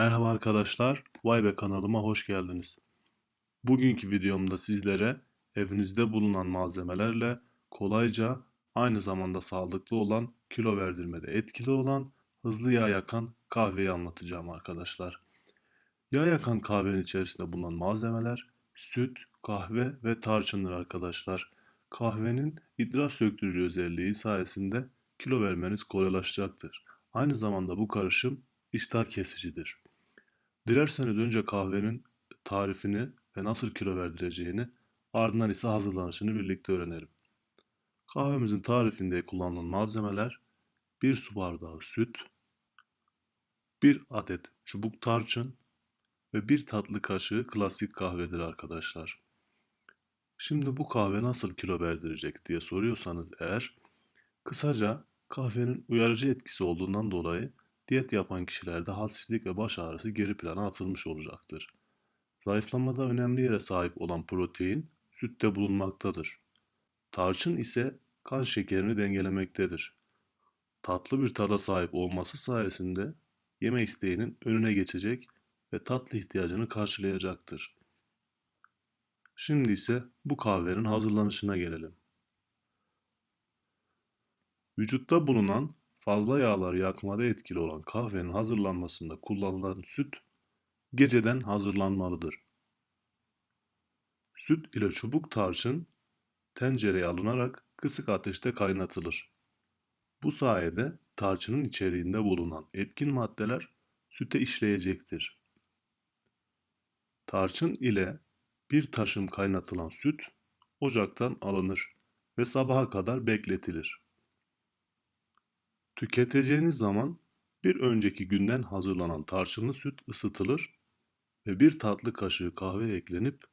Arkadaşlar, Vay Be kanalıma hoş geldiniz. Bugünkü videomda sizlere evinizde bulunan malzemelerle kolayca aynı zamanda sağlıklı olan, kilo verdirmede etkili olan, hızlı yağ yakan kahveyi anlatacağım arkadaşlar. Yağ yakan kahvenin içerisinde bulunan malzemeler süt, kahve ve tarçındır arkadaşlar. Kahvenin idrar söktürücü özelliği sayesinde kilo vermeniz kolaylaşacaktır. Aynı zamanda bu karışım iştah kesicidir. Dilerseniz önce kahvenin tarifini ve nasıl kilo verdireceğini, ardından ise hazırlanışını birlikte öğrenelim. Kahvemizin tarifinde kullanılan malzemeler 1 su bardağı süt, 1 adet çubuk tarçın ve 1 tatlı kaşığı klasik kahvedir arkadaşlar. Şimdi bu kahve nasıl kilo verdirecek diye soruyorsanız eğer, kısaca kahvenin uyarıcı etkisi olduğundan dolayı diyet yapan kişilerde halsizlik ve baş ağrısı geri plana atılmış olacaktır. Zayıflamada önemli yere sahip olan protein sütte bulunmaktadır. Tarçın ise kan şekerini dengelemektedir. Tatlı bir tada sahip olması sayesinde yeme isteğinin önüne geçecek ve tatlı ihtiyacını karşılayacaktır. Şimdi ise bu kahvenin hazırlanışına gelelim. Vücutta bulunan fazla yağları yakmada etkili olan kahvenin hazırlanmasında kullanılan süt geceden hazırlanmalıdır. Süt ile çubuk tarçın tencereye alınarak kısık ateşte kaynatılır. Bu sayede tarçının içeriğinde bulunan etkin maddeler süte işleyecektir. Tarçın ile bir taşım kaynatılan süt ocaktan alınır ve sabaha kadar bekletilir. Tüketeceğiniz zaman bir önceki günden hazırlanan tarçınlı süt ısıtılır ve bir tatlı kaşığı kahve eklenip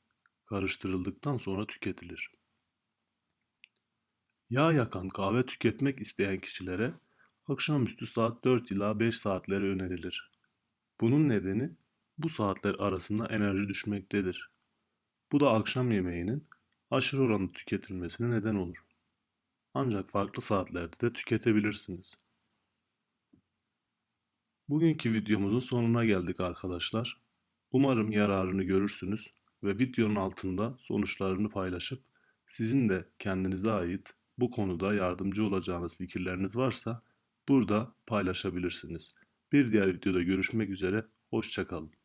karıştırıldıktan sonra tüketilir. Yağ yakan kahve tüketmek isteyen kişilere akşamüstü saat 4 ila 5 saatleri önerilir. Bunun nedeni bu saatler arasında enerji düşmektedir. Bu da akşam yemeğinin aşırı oranı tüketilmesine neden olur. Ancak farklı saatlerde de tüketebilirsiniz. Bugünkü videomuzun sonuna geldik arkadaşlar. Umarım yararını görürsünüz ve videonun altında sonuçlarını paylaşıp sizin de kendinize ait bu konuda yardımcı olacağınız fikirleriniz varsa burada paylaşabilirsiniz. Bir diğer videoda görüşmek üzere, hoşçakalın.